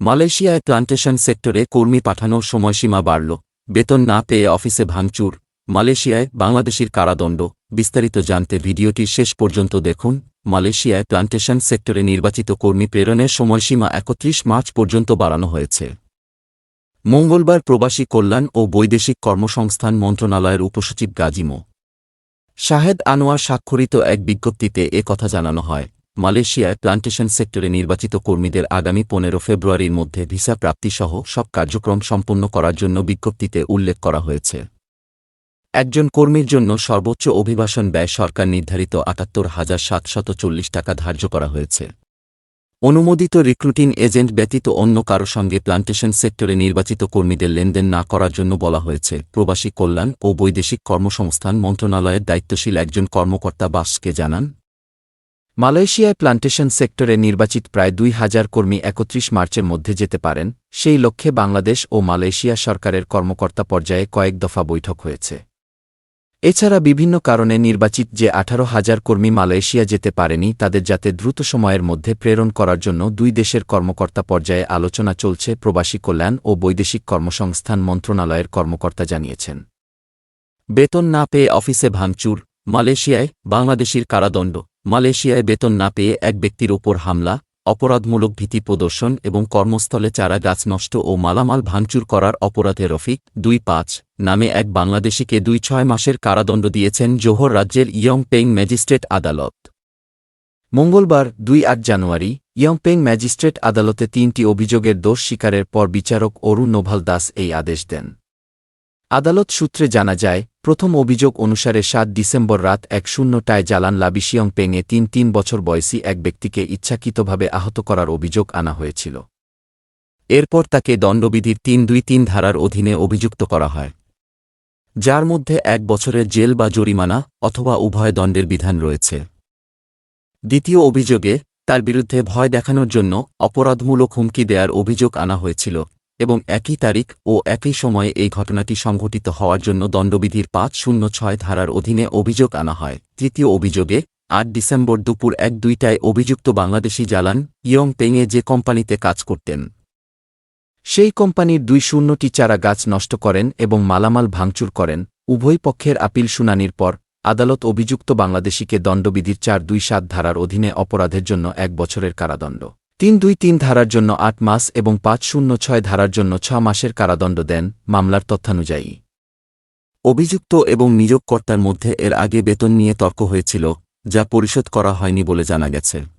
মালয়েশিয়ায় প্লান্টেশন সেক্টরে কর্মী পাঠানোর সময়সীমা বাড়ল। বেতন না পেয়ে অফিসে ভাঙচুর, মালয়েশিয়ায় বাংলাদেশির কারাদণ্ড, বিস্তারিত জানতে ভিডিওটি শেষ পর্যন্ত দেখুন। মালয়েশিয়ায় প্লান্টেশন সেক্টরে নির্বাচিত কর্মী প্রেরণের সময়সীমা একত্রিশ মার্চ পর্যন্ত বাড়ানো হয়েছে। মঙ্গলবার প্রবাসী কল্যাণ ও বৈদেশিক কর্মসংস্থান মন্ত্রণালয়ের উপসচিব গাজিমো। শাহেদ আনোয়ার স্বাক্ষরিত এক বিজ্ঞপ্তিতে এ কথা জানানো হয়। মালয়েশিয়ায় প্লান্টেশন সেক্টরে নির্বাচিত কর্মীদের আগামী পনেরো ফেব্রুয়ারির মধ্যে ভিসা প্রাপ্তিসহ সব কার্যক্রম সম্পন্ন করার জন্য বিজ্ঞপ্তিতে উল্লেখ করা হয়েছে। একজন কর্মীর জন্য সর্বোচ্চ অভিবাসন ব্যয় সরকার নির্ধারিত আটাত্তর হাজার সাতশত চল্লিশ টাকা ধার্য করা হয়েছে। অনুমোদিত রিক্রুটিং এজেন্ট ব্যতীত অন্য কারও সঙ্গে প্লান্টেশন সেক্টরে নির্বাচিত কর্মীদের লেনদেন না করার জন্য বলা হয়েছে, প্রবাসী কল্যাণ ও বৈদেশিক কর্মসংস্থান মন্ত্রণালয়ের দায়িত্বশীল একজন কর্মকর্তা বাসকে জানান। মালয়েশিয়ায় প্লান্টেশন সেক্টরে নির্বাচিত প্রায় দুই হাজার কর্মী একত্রিশ মার্চের মধ্যে যেতে পারেন, সেই লক্ষ্যে বাংলাদেশ ও মালয়েশিয়া সরকারের কর্মকর্তা পর্যায়ে কয়েক দফা বৈঠক হয়েছে। এছাড়া বিভিন্ন কারণে নির্বাচিত যে আঠারো হাজার কর্মী মালয়েশিয়া যেতে পারেনি, তাদের যাতে দ্রুত সময়ের মধ্যে প্রেরণ করার জন্য দুই দেশের কর্মকর্তা পর্যায়ে আলোচনা চলছে, প্রবাসী কল্যাণ ও বৈদেশিক কর্মসংস্থান মন্ত্রণালয়ের কর্মকর্তা জানিয়েছেন। বেতন না পেয়ে অফিসে ভাঙচুর মালয়েশিয়ায় বাংলাদেশির কারাদণ্ড। মালয়েশিয়ায় বেতন না পেয়ে এক ব্যক্তির ওপর হামলা, অপরাধমূলক ভীতি প্রদর্শন এবং কর্মস্থলে চারা গাছ নষ্ট ও মালামাল ভাঙচুর করার অপরাধে রফিক দুই পাঁচ নামে এক বাংলাদেশিকে দুই ছয় মাসের কারাদণ্ড দিয়েছেন জোহর রাজ্যের ইয়ংপেং ম্যাজিস্ট্রেট আদালত। মঙ্গলবার দুই আট জানুয়ারি, ইয়ংপেং ম্যাজিস্ট্রেট আদালতে তিনটি অভিযোগের দোষ স্বীকারের পর বিচারক অরুণ নোভাল দাস এই আদেশ দেন। আদালত সূত্রে জানা যায় প্রথম অভিযোগ অনুসারে সাত ডিসেম্বর রাত এক শূন্যটায় জালান লাবিশিয়ং পেংয়ে তিন তিন বছর বয়সী এক ব্যক্তিকে ইচ্ছাকৃতভাবে আহত করার অভিযোগ আনা হয়েছিল। এরপর তাকে দণ্ডবিধির তিন দুই তিন ধারার অধীনে অভিযুক্ত করা হয়। যার মধ্যে এক বছরের জেল বা জরিমানা অথবা উভয় দণ্ডের বিধান রয়েছে। দ্বিতীয় অভিযোগে তার বিরুদ্ধে ভয় দেখানোর জন্য অপরাধমূলক হুমকি দেয়ার অভিযোগ আনা হয়েছিল। এবং একই তারিখ ও একই সময়ে এই ঘটনাটি সংঘটিত হওয়ার জন্য দণ্ডবিধির পাঁচ শূন্য ছয় ধারার অধীনে অভিযোগ আনা হয়। তৃতীয় অভিযোগে, আট ডিসেম্বর দুপুর এক দুইটায় অভিযুক্ত বাংলাদেশি জালান ইয়ং পেংয়ে যে কোম্পানিতে কাজ করতেন, সেই কোম্পানির দুই শূন্যটি চারা গাছ নষ্ট করেন এবং মালামাল ভাঙচুর করেন। উভয় পক্ষের আপিল শুনানির পর, আদালত অভিযুক্ত বাংলাদেশিকে দণ্ডবিধির চার দুই সাত ধারার অধীনে অপরাধের জন্য এক বছরের কারাদণ্ড। তিন দুই তিন ধারার জন্য আট মাস এবং পাঁচ শূন্য ছয় ধারার জন্য ছ মাসের কারাদণ্ড দেন মামলার তথ্যানুযায়ী। অভিযুক্ত এবং নিয়োগকর্তার মধ্যে এর আগে বেতন নিয়ে তর্ক হয়েছিল, যা পরিশোধ করা হয়নি বলে জানা গেছে।